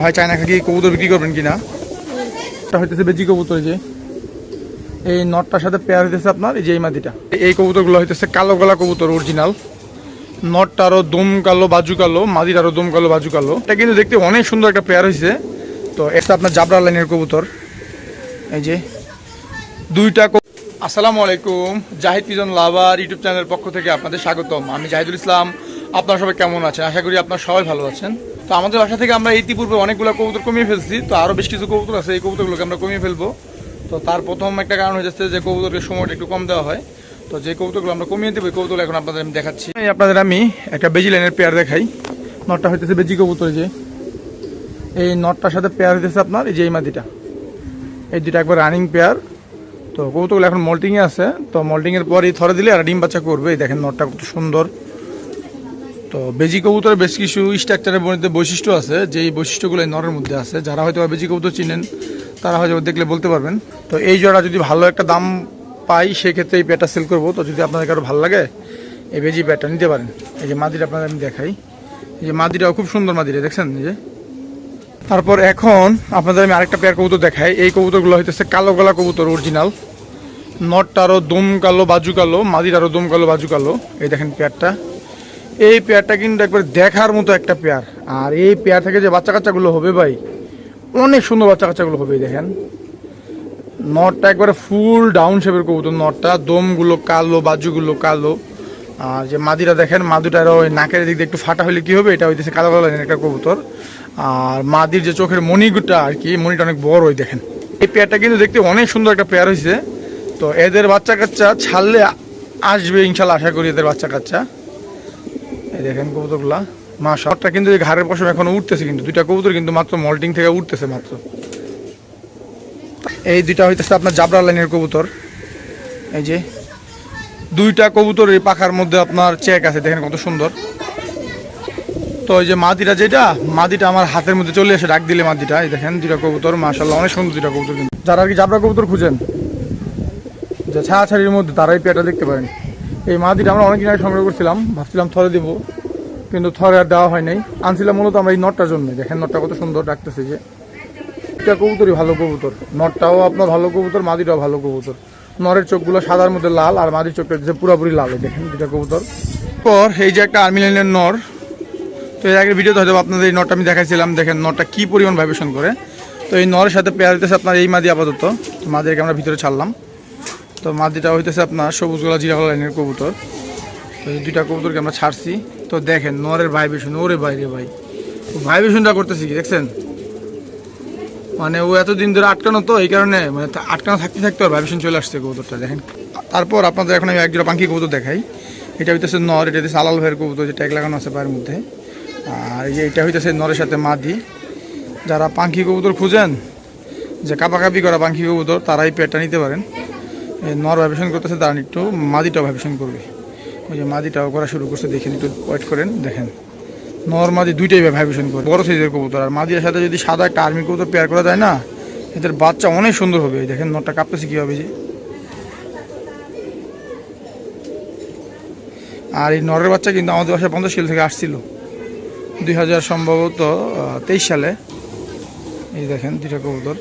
ভাই চায়না খাকি কবুতর বিক্রি করবেন কিনা? এটা হইতেছে বেজি কবুতর যে। এই নটটার সাথে পেয়ার হইতেছে আপনার, এই যে এই মাদিটা এই কবুতরগুলো হইতেছে কালো গলা কবুতর অরিজিনাল নটটা আরও দম কালো, বাজু কালো মাদির আরও দম কালো, বাজু কালো। এটা কিন্তু দেখতে অনেক সুন্দর একটা পেয়ার হয়েছে তো এটা আপনার জাবরা লাইনের কবুতর। এই যে দুইটা আসসালামু আলাইকুম, জাহিদ পিজন লাভার ইউটিউব চ্যানেলের পক্ষ থেকে আপনাদের স্বাগতম। আমি জাহিদুল ইসলাম। আপনারা সবাই কেমন আছেন? আশা করি আপনারা সবাই ভালো আছেন। তো আমাদের বাসা থেকে আমরা ইতিপূর্বে অনেকগুলো কবুতর কমিয়ে ফেলছি, তো আরও বেশ কিছু কবুতর আছে, এই কবুতরগুলোকে আমরা কমিয়ে ফেলব। তো তার প্রথম একটা কারণ হয়ে যাচ্ছে যে কবুতরকে সময়টা একটু কম দেওয়া হয়। তো যে কবুতরগুলো আমরা কমিয়ে দেবো, এই কবুতর এখন আপনাদের আমি দেখাচ্ছি। আপনাদের আমি একটা বেজি লাইনের পেয়ার দেখাই। নটটা হইতেছে বেজি কবুতর যে। এই নটটার সাথে পেয়ার হইতেছে আপনার, এই যে এই মাদিটা এই দুটা একবার রানিং পেয়ার। তো কবুতরগুলো এখন মল্টিংয়ে আছে, তো মল্টিংয়ের পরই থরে দিলে আর ডিম বাচ্চা করবে। এই দেখেন নটটা কত সুন্দর। তো বেজি কবুতরের বেশ কিছু স্ট্রাকচারের মধ্যে বৈশিষ্ট্য আছে, যেই বৈশিষ্ট্যগুলো নরের মধ্যে আছে। যারা হয়তো বেজি কবুতর চিনেন, তারা হয়তো দেখলে বলতে পারবেন। তো এই জোড়া যদি ভালো একটা দাম পাই, সেক্ষেত্রে এই প্যাটটা সেল করব। তো যদি আপনাদের কারও ভালো লাগে, এই বেজি প্যাটটা নিতে পারেন। এই যে মাদিটা আপনাদের আমি দেখাই। এই যে মাদিটাও খুব সুন্দর মাদিরা দেখছেন? এই যে। তারপর এখন আপনাদের আমি আরেকটা পেয়ার কবুতর দেখাই। এই কবুতরগুলো হইতেছে কালো গলা কবুতর অরিজিনাল নটটা আরও দম কালো, বাজু কালো। মাদির আরও দম কালো, বাজু কালো। এই দেখেন পেয়ারটা এই পেয়ারটা কিন্তু একবার দেখার মতো একটা পেয়ার। আর এই পেয়ার থেকে যে বাচ্চা কাচ্চাগুলো হবে ভাই, অনেক সুন্দর বাচ্চা কাচ্চাগুলো হবে দেখেন। নটটা একবারে ফুল ডাউন শেপের কবুতর, নটটা, দমগুলো কালো, বাজুগুলো কালো। আর যে মাদিরা দেখেন মাদুটার ওই নাকের দিক দিয়ে একটু ফাটা হলে কি হবে? এটা হইতেছে কালো কালো একটা কবুতর। আর মাদির যে চোখের মণিগুটা আর কি, মণিটা অনেক বড় ওই দেখেন। এই পেয়ারটা কিন্তু দেখতে অনেক সুন্দর একটা পেয়ার হয়েছে তো এদের বাচ্চা কাচ্চা ছাড়লে আসবে ইনশাল্লাহ, আশা করি এদের বাচ্চা কাচ্চা এই দেখেন কবুতরগুলা। মা শটটা কিন্তু ঘাড়ের পশম এখনও উঠতেছে কিন্তু, দুইটা কবুতর কিন্তু মাত্র মল্টিং থেকে উঠতেছে মাত্র। এই দুইটা হইতেছে আপনার জাবরা লাইনের কবুতর। এই যে, দুইটা কবুতর এই পাখার মধ্যে আপনার চেক আছে, দেখেন কত সুন্দর। তো এই যে মাদিটা যেটা, মাদিটা আমার হাতের মধ্যে চলে এসে ডাক দিলে মাদিটা। এই দেখেন দুইটা কবুতর মাশাল্লাহ অনেক সুন্দর দুইটা কবুতর কিন্তু। যারা আর কি জাবরা কবুতর খুঁজেন, যে ছাড়াছাড়ির মধ্যে তারাই এই পেয়ারটা দেখতে পারেন। এই মাদিটা আমরা অনেকদিন আগে সংগ্রহ করছিলাম, ভাবছিলাম থরে দিব, কিন্তু থরে আর দেওয়া হয় নাই। আনছিলাম মূলত আমরা এই নটটার জন্য। দেখেন নটটা কত সুন্দর ডাকতেছে যে। এটা কবুতরই ভালো কবুতর। নটটাও আপনার ভালো কবুতর মাদিটাও ভালো কবুতর। নরের চোখগুলো সাদার মধ্যে লাল, আর মাদির চোখটা যে পুরোপুরি লাল। দেখেন দুটা কবুতর। পর এই যে একটা আর্মি লাইনের নর। তো এর আগের ভিডিওতে হয়তো আপনাদের এই নটটা আমি দেখাইছিলাম। দেখেন নটটা কী পরিমাণ ভাইব্রেশন করে। তো এই নরের সাথে পেয়ার হইতেছে আপনার এই মাদি আপাতত। মাদিকে আমরা ভিতরে ছাড়লাম। তো মাদিটা হইতেছে আপনার সবুজ গলা জিরা লাইনের কবুতর। তো দুইটা কবুতরকে আমরা ছাড়ছি। তো দেখেন, নরের ভাইব্রেশন ওরে বাইরে ভাই। ভাইব্রেশনটা করতেছি কি, দেখছেন? মানে ও এতদিন ধরে আটকানো তো, এই কারণে মানে আটকানো থাকতে থাকতে ওর ভাইব্রেশন চলে আসছে কবুতরটা, দেখেন। তারপর আপনাদের এখন আমি একজোড়া পাখি কবুতর দেখাই। এটা হইতেছে নর, এটা হইতেছে আলাল ভাইয়ের কবুতর, যে ট্যাগ লাগানো আছে পায়ের মধ্যে। আর এই যে এটা হইতেছে নরের সাথে মাদি। যারা পাখি কবুতর খুঁজেন, যে কাপাকাপি করা পাখি কবুতর, তারাই পেটটা নিতে পারেন। নর ভাইব্রেশন করতেছে তারা একটু, মাদিটাও ভাইব্রেশন করবে। ওই যে মাদিটাও করা শুরু করছে, দেখেন একটু ওয়েট করেন, দেখেন। নর মাদি দুইটাই ভাইব্রেশন করে, বড় সাইজের কবুতর। আর মাদির সাথে যদি সাদা একটা আর্মি কবুতর পেয়ার করা যায় না, এদের বাচ্চা অনেক সুন্দর হবে। দেখেন, নরটা কাঁপতেছে কি হবে যে। আর এই নরের বাচ্চা কিন্তু আমাদের বাসায় পঞ্চাশ কিলো থেকে আসছিল। দুই হাজার সম্ভবত তেইশ সালে। এই দেখেন, দুইটা কবুতর।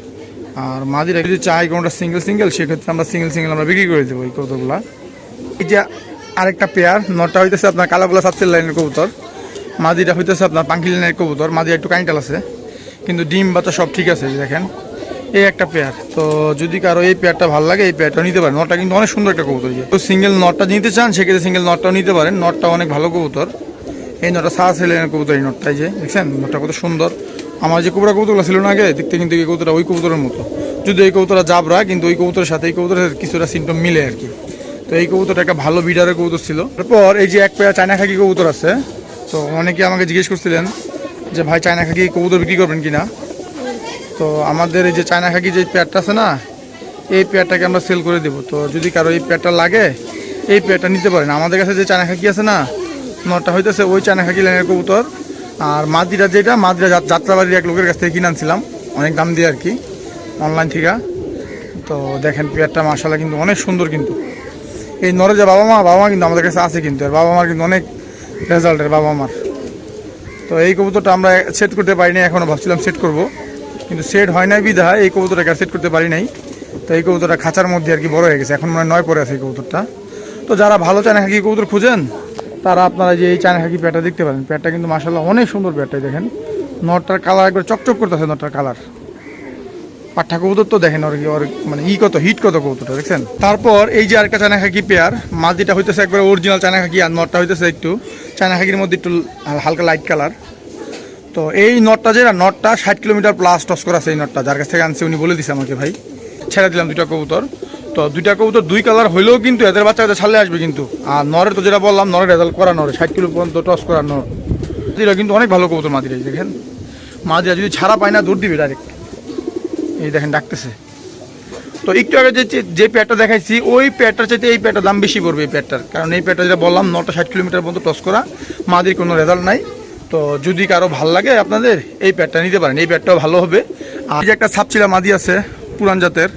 আর মাদিরা যদি চাই কোনটা সিঙ্গেল সিঙ্গেল সেক্ষেত্রে আমরা সিঙ্গেল সিঙ্গেল আমরা বিক্রি করে দেবো এই কবুতরগুলা এই যে আরেকটা পেয়ার নটটা হইতেছে আপনার কালাগুলা সাতসেল লাইনের কবুতর, মাদিটা হইতেছে আপনার পাঙ্কি লাইনের কবুতর মাদিরা একটু কাইন্টাল আছে, কিন্তু ডিম বাচ্চা সব ঠিক আছে দেখেন, এই একটা পেয়ার তো যদি কারও এই পেয়ারটা ভালো লাগে, এই পেয়ারটা নিতে পারেন। নটটা কিন্তু অনেক সুন্দর একটা কবুতর তো সিঙ্গেল নটটা নিতে চান, সেক্ষেত্রে সিঙ্গেল নটটাও নিতে পারেন। নটটা অনেক ভালো কবুতর। এই নটটা সাহা ছেলের কবুতর, এই নটটাই যে, দেখছেন? নটটা কত সুন্দর। আমার যে কুবরা কবুতরগুলো ছিল না আগে, দেখতে কিন্তু এই কবুতরটা ওই কবুতরের মতো। যদি এই কবুতরটা জাবরা, কিন্তু ওই কবুতরের সাথে এই কবুতরের কিছুটা সিমটম মিলে আর কি। তো এই কবুতরটা একটা ভালো বিডারের কবুতর ছিল। তারপর এই যে এক পেয়ার চায়না খাকি কবুতর আছে, তো অনেকে আমাকে জিজ্ঞেস করছিলেন যে, ভাই, চায়না খাকি কবুতর বিক্রি করবেন কিনা? তো আমাদের এই যে চায়না খাকি যে পেয়ারটা আছে না, এই পেয়ারটাকে আমরা সেল করে দেবো। তো যদি কারও এই পেয়ারটা লাগে, এই পেয়ারটা নিতে পারেন। আমাদের কাছে যে চায়না খাকি আছে না নটা হইতেছে ওই চায়না খাকি লাইনের কবুতর। আর মাদিরা যেটা, মাদিরা যাত- যাত্রাবাড়ির এক লোকের কাছ থেকে কিনে আনছিলাম। অনেক দাম দিয়ে আর কি। অনলাইন থেকে তো দেখেন, পেয়ারটা মাসালা কিন্তু অনেক সুন্দর কিন্তু। এই নরে যে বাবা মা বাবা মা কিন্তু আমাদের কাছে আছে কিন্তু। আর বাবা মার কিন্তু অনেক রেজাল্টের বাবা মার। তো এই কবুতরটা আমরা সেট করতে পারি নাই এখনও ভাবছিলাম সেট করব। কিন্তু সেট হয় নাই বিধা এই কবুতরটাকে সেট করতে পারি নাই। তো এই কবুতরটা খাঁচার মধ্যে আর কি বড় হয়ে গেছে। এখন মনে নয় পরে আছে এই কবুতরটা। তো যারা ভালো চায়না খাকি কবুতর খুঁজেন? তারা আপনারা যে এই চায়না খাকি প্যাটটা দেখতে পারেন প্যাটটা কিন্তু মাসাল্লাহ অনেক সুন্দর প্যাটটাই দেখেন। নটটার কালার একবার চকচক করতেছে নটটার কালার পাঠা কবুতর তো দেখেন ওর ওর মানে ই কত হিট কত কবুতরটা, দেখছেন? তারপর এই যে আরেকটা চায়না খাকি পেয়ার মাঝিটা হইতেছে একবার অরিজিনাল চায়না খাকি আর নটটা হইতেছে একটু, চায়না খাকির মধ্যে একটু হালকা লাইট কালার তো এই নটটা যে, নটটা ষাট কিলোমিটার প্লাস টস করা আছে এই নটটা, যার কাছ থেকে আনছে উনি বলে দিছে আমাকে ভাই। ছেড়ে দিলাম দুইটা কবুতর। তো দুইটা কবুতর দুই কালার হইলেও কিন্তু এদের বাচ্চা ছাড়লে আসবে কিন্তু। আর নরের তো যেটা বললাম নরের রেজাল্ট করা নরে, ষাট কিলো পর্যন্ত টস করা নর। মাদিরা কিন্তু অনেক ভালো কবুতর মাদিরা দেখেন। মাদিরা যদি ছাড়া পায় না, দৌড় দিবে ডাইরেক্ট এই দেখেন ডাকতেছে। তো একটু আগে যে যে প্যাডটা দেখাইছি, ওই প্যাডটার চাইতে এই প্যাডটার দাম বেশি পড়বে এই প্যাডটার কারণ এই প্যাডটা যেটা বললাম, নটা ষাট কিলোমিটার পর্যন্ত টস করা, মাদির কোনো রেজাল্ট নাই। তো যদি কারও ভালো লাগে আপনাদের এই প্যাডটা নিতে পারেন। এই প্যাডটাও ভালো হবে। আর যে একটা সাপচিলা মাদি আছে, পুরান জাতের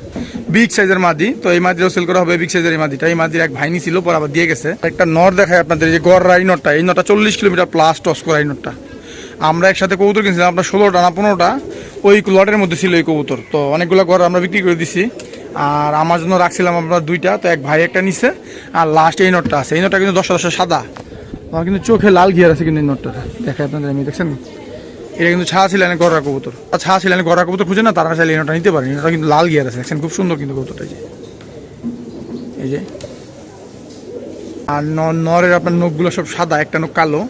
বিগ সাইজের মাদি। তো এই মাদিরও সেল করা হবে, বিগ সাইজের এই মাদিটা। এই মাদির এক ভাইনি ছিল পর আবার দিয়ে গেছে। একটা নর দেখায় আপনাদের যে গড়রা এই নটটা এই নটটা চল্লিশ কিলোমিটার প্লাস টস করা এই নটটা। আমরা একসাথে কবুতর কিনছিলাম, আপনার ষোলোটা না পনেরোটা, ওই লটের মধ্যে ছিল এই কবুতর। তো অনেকগুলো ঘর আমরা বিক্রি করে দিছি। আর আমার জন্য রাখছিলাম আপনার দুইটা, তো এক ভাই একটা নিছে, আর লাস্ট এই নটটা আছে। এই নটটা কিন্তু দশটা দশটা সাদা। আমার কিন্তু চোখে লাল ঘিয়ার আছে কিন্তু এই নটটা দেখে আপনাদের, আমি দেখছেন? এটা কিন্তু ছাড়া ছিলেন গড়া কবুতর। আর ছাড়া ছিলেন গড়া কবুতর খুঁজে না, তারা চাইলে এই নোটটা নিতে পারেন এটা কিন্তু লাল গিয়ার আছে, দেখছেন? খুব সুন্দর কিন্তু কবুতরটা যে। এই যে। আর নরের আপনার নখগুলো সব সাদা, একটা নখ কালো।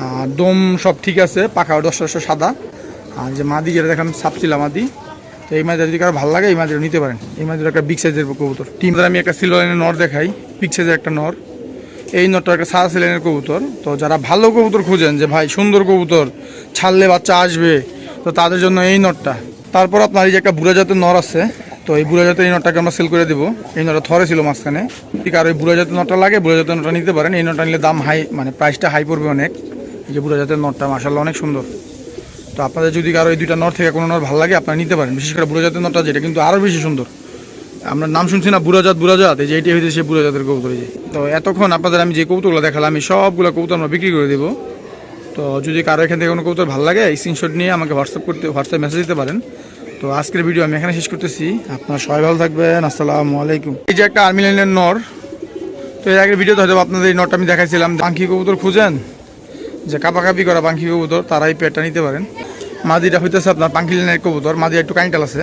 আর দম সব ঠিক আছে, পাখা দশটা সাদা। আর যে মাদি যেটা দেখাম সাপচিলা মাদি। তো এই মাদি যদি কারও ভালো লাগে, এই মাদিটা নিতে পারেন। এই মাদির একটা বিগ সাইজের কবুতর। টিম আমি একটা সিলোলাইনের নর দেখাই। বিগ সাইজের একটা নর। এই নটটা একটা সাদা সিলেনের কবুতর। তো যারা ভালো কবুতর খুঁজেন যে, ভাই, সুন্দর কবুতর, ছাড়লে বাচ্চা আসবে তো তাদের জন্য এই নটটা। তারপর আপনার এই যে একটা বুড়া জাতের নর আছে, তো এই বুড়া জাতের এই নটটাকে আমরা সেল করে দেবো। এই নটটা থরে ছিল মাঝখানে। ঠিক আর ওই বুড়া জাতের নটটা লাগে বুড়া জাতের নটটা নিতে পারেন। এই নটটা নিলে দাম হাই মানে প্রাইসটা হাই পড়বে অনেক। এই যে বুড়া জাতের নটটা মাসাল্লাহ অনেক সুন্দর। তো আপনাদের যদি কারও এই দুইটা নট থেকে কোনো নট ভালো লাগে, আপনারা নিতে পারেন। বিশেষ করে বুড়া জাতের নটটা যেটা কিন্তু আরও বেশি সুন্দর। আমরা নাম শুনছি না বুড়াজাত বুড়াজাত, এই যে এটি হয়েছে সে বুড়াজাতের কবুতর যে। তো এতক্ষণ আপনাদের আমি যে কবুতরগুলো দেখালাম আমি সবগুলো কবুতর আমরা বিক্রি করে দেবো। তো যদি কারও এখান থেকে কোনো কবুতর ভালো লাগে স্ক্রিনশট নিয়ে আমাকে হোয়াটসঅ্যাপ করতে হোয়াটসঅ্যাপ মেসেজ দিতে পারেন। তো আজকের ভিডিও আমি এখানে শেষ করতেছি। আপনারা সবাই ভালো থাকবেন, আসসালামু আলাইকুম। এই যে একটা আর্মি লাইনের নর, তো এর আগের ভিডিওতে হয়তো আপনাদের এই নটটা আমি দেখাইছিলাম পাখি কবুতর খুঁজেন। যে কাপাকাপি করা পাখি কবুতর, তারাই পেটটা নিতে পারেন। মাদিটা হইতেছে আপনার পাখি লাইনের কবুতর মাদি একটু কাইন্টাল আছে।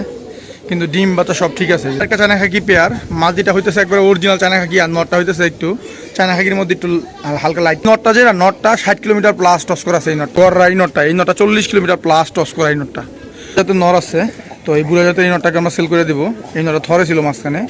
কিন্তু ডিম বাচ্চা সব ঠিক আছে। একটা চায়না খাকি পেয়ার, মাঝিটা হইতেছে একবার অরিজিনাল চায়না খাকি আর নটটা হইতেছে একটু। চায়না খাকির মধ্যে একটু হালকা লাইট নটটা যে না, নটটা ষাট কিলোমিটার প্লাস টস করা আছে এই নট কররা এই নটটা। এই নটটা চল্লিশ কিলোমিটার প্লাস টস করা এই নটটা। যাতে নর আছে, তো এই বুড়া যাতে এই নটটাকে আমরা সেল করে দেবো। এই নটটা থরে ছিল মাঝখানে।